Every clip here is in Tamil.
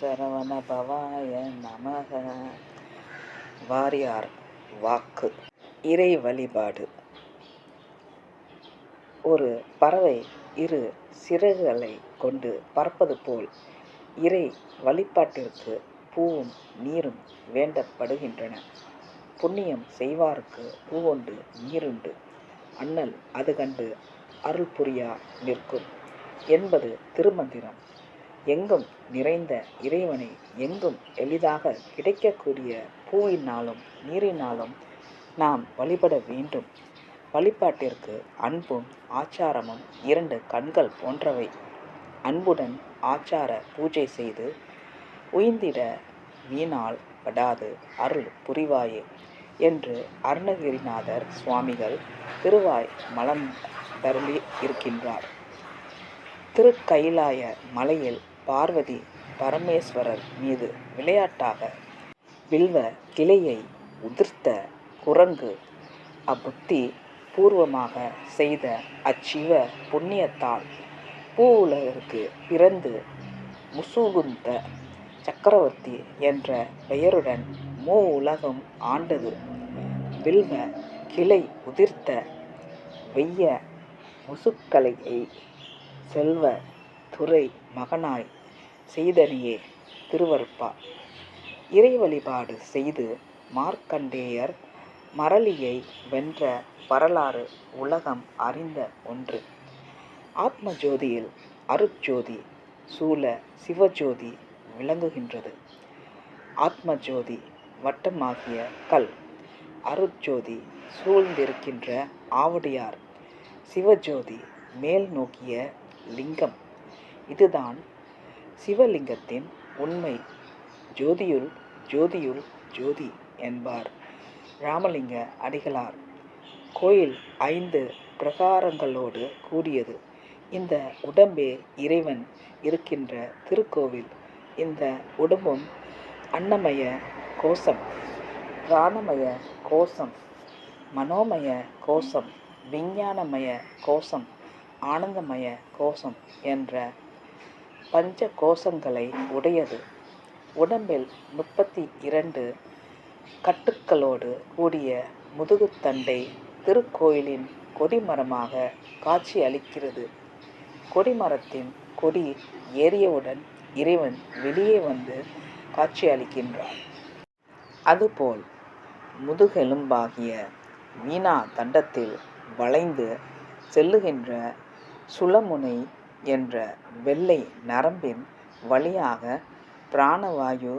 சரவண பவாய நமக. வாரியார் வாக்கு. இறை வழிபாடு. ஒரு பறவை இரு சிறகுகளை கொண்டு பறப்பது போல் இறை வழிபாட்டிற்கு பூவும் நீரும் வேண்டப்படுகின்றன. புண்ணியம் செய்வாருக்கு பூவொண்டு நீருண்டு. அண்ணல் அது கண்டு அருள் புரியா நிற்கும். என்பது திருமந்திரம். எங்கும் நிறைந்த இறைவனை எங்கும் எளிதாக கிடைக்கக்கூடிய பூவினாலும் நீரினாலும் நாம் வழிபட வேண்டும். வழிபாட்டிற்கு அன்பும் ஆச்சாரமும் இரண்டு கண்கள் போன்றவை. அன்புடன் ஆச்சார பூஜை செய்து உயிர்ந்திட வீணால் படாது அருள் புரிவாயே என்று அருணகிரிநாதர் சுவாமிகள் திருவாய் மலம் தருளி இருக்கின்றார். திருக்கைலாய மலையில் பார்வதி பரமேஸ்வரர் மீது விளையாட்டாக வில்வ கிளையை உதிர்த்த குரங்கு அப்புத்தி பூர்வமாக செய்த அச்சிவ புண்ணியத்தால் பூ உலகிற்கு பிறந்து முசுகுந்த சக்கரவர்த்தி என்ற பெயருடன் மூ உலகம் ஆண்டது. வில்வ கிளை உதிர்த்த வெய்ய முசுக்கலையை செல்வ துறை மகனாய் செய்தனையே திருவருப்பா இறை வழிபாடு செய்து மார்க்கண்டேயர் மரளியை வென்ற வரலாறு உலகம் அறிந்த ஒன்று. ஆத்ம ஜோதியில் அருட்ஜோதி சூழ சிவஜோதி விளங்குகின்றது. ஆத்ம ஜோதி வட்டமாகிய கல் அருட்ஜோதி சூழ்ந்திருக்கின்ற ஆவடியார். சிவஜோதி மேல் நோக்கிய லிங்கம். இதுதான் சிவலிங்கத்தின் உண்மை. ஜோதியுள் ஜோதியுள் ஜோதி என்பார். ராமலிங்க அடிகளார். கோயில் ஐந்து பிரகாரங்களோடு கூடியது. இந்த உடம்பே இறைவன் இருக்கின்ற திருக்கோவில். இந்த உடம்பும் அன்னமய கோஷம் பிராணமய கோஷம் மனோமய கோஷம் விஞ்ஞானமய கோஷம் ஆனந்தமய கோஷம் என்ற பஞ்ச கோஷங்களை உடையது. உடம்பில் முப்பத்தி இரண்டு கட்டுக்களோடு கூடிய முதுகுத்தண்டை திருக்கோயிலின் கொடிமரமாக காட்சி அளிக்கிறது கொடிமரத்தின் கொடி ஏறியவுடன் இறைவன் வெளியே வந்து காட்சி அளிக்கின்றார் அதுபோல் முதுகெலும்பாகிய வீணா தண்டத்தில் வளைந்து செல்லுகின்ற சுளமுனை என்ற வெள்ளை நரம்பின் வழியாக பிராணவாயு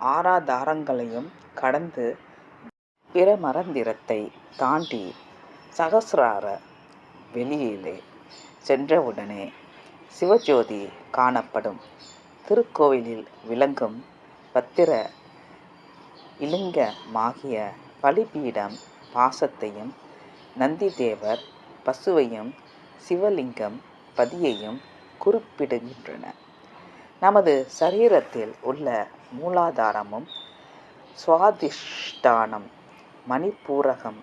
ஆராதாரங்களையும் கடந்து பிரமரந்திரத்தை தாண்டி சகசிரார வெளியிலே சென்றவுடனே சிவஜோதி காணப்படும். திருக்கோவிலில் விளங்கும் பத்திர இலிங்கமாகிய பலிபீடம் பாசத்தையும் நந்திதேவர் பசுவையும் சிவலிங்கம் பதியையும் குறிப்பிடுகின்றன. நமது சரீரத்தில் உள்ள மூலாதாரமும் சுவாதிஷ்டானம் மணிப்பூரகம்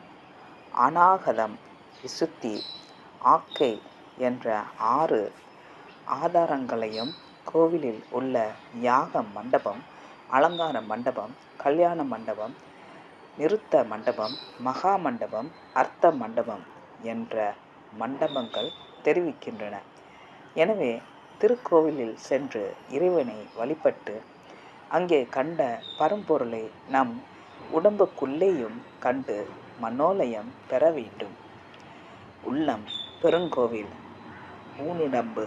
அநாகதம் விசுத்தி ஆக்கை என்ற ஆறு ஆதாரங்களையும் கோவிலில் உள்ள யாக மண்டபம் அலங்கார மண்டபம் கல்யாண மண்டபம் நிறுத்த மண்டபம் மகா மண்டபம் அர்த்த மண்டபம் என்ற மண்டபங்கள் தெரிவிக்கின்றன. எனவே திருக்கோவிலில் சென்று இறைவனை வழிபட்டு அங்கே கண்ட பரம்பொருளை நம் உடம்புக்குள்ளேயும் கண்டு மனோலயம் பெற வேண்டும். உள்ளம் பெருங்கோவில் ஊனுடம்பு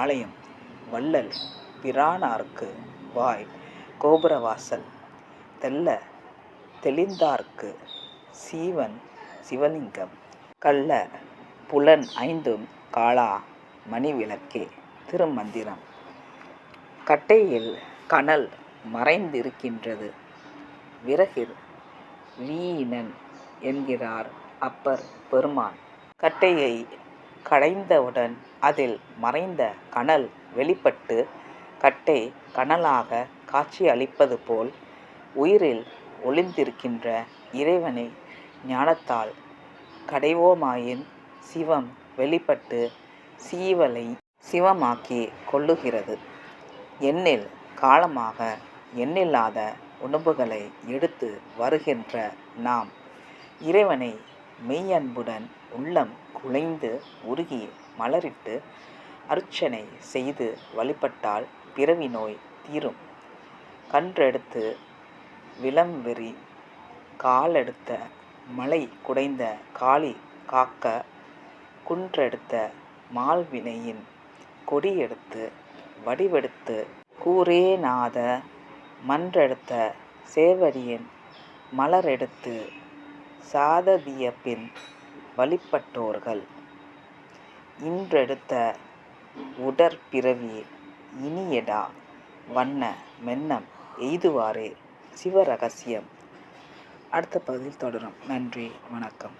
ஆலயம் வள்ளல் பிரானார்க்கு வாய் கோபுரவாசல் தெல்ல தெளிந்தார்க்கு சீவன் சிவலிங்கம் கள்ள புலன் ஐந்தும் காளா மணி விளக்கே திருமந்திரம். கட்டையில் கனல் மறைந்திருக்கின்றது. விறகில் வீணன் என்கிறார் அப்பர் பெருமான். கட்டையை கடைந்தவுடன் அதில் மறைந்த கனல் வெளிப்பட்டு கட்டை கனலாக காட்சி அளிப்பது போல் உயிரில் ஒளிந்திருக்கின்ற இறைவனை ஞானத்தால் கடைவோமாயின் சிவம் வெளிப்பட்டு சீவலை சிவமாக்கி கொள்ளுகிறது. எண்ணில் காலமாக எண்ணில்லாத உணவுகளை எடுத்து வருகின்ற நாம் இறைவனை மெய்யன்புடன் உள்ளம் குலைந்து உருகி மலரிட்டு அர்ச்சனை செய்து வழிபட்டால் பிறவி நோய் தீரும். கன்றெடுத்து விளம்பெறி காலெடுத்த மலை குடைந்த காளி காக்க குன்றெடுத்த மால்வினையின் கொடியெடுத்து வடிவெடுத்து கூரே நாத மன்றெடுத்த சேவடியின் மலரெடுத்து சாததியபின் வழிபட்டோர்கள். இன்றெடுத்த உடற்பிறவி இனியடா வண்ண மென்னம் எய்துவாரே சிவரகசியம் அடுத்த பகுதியில் தொடரும். நன்றி வணக்கம்.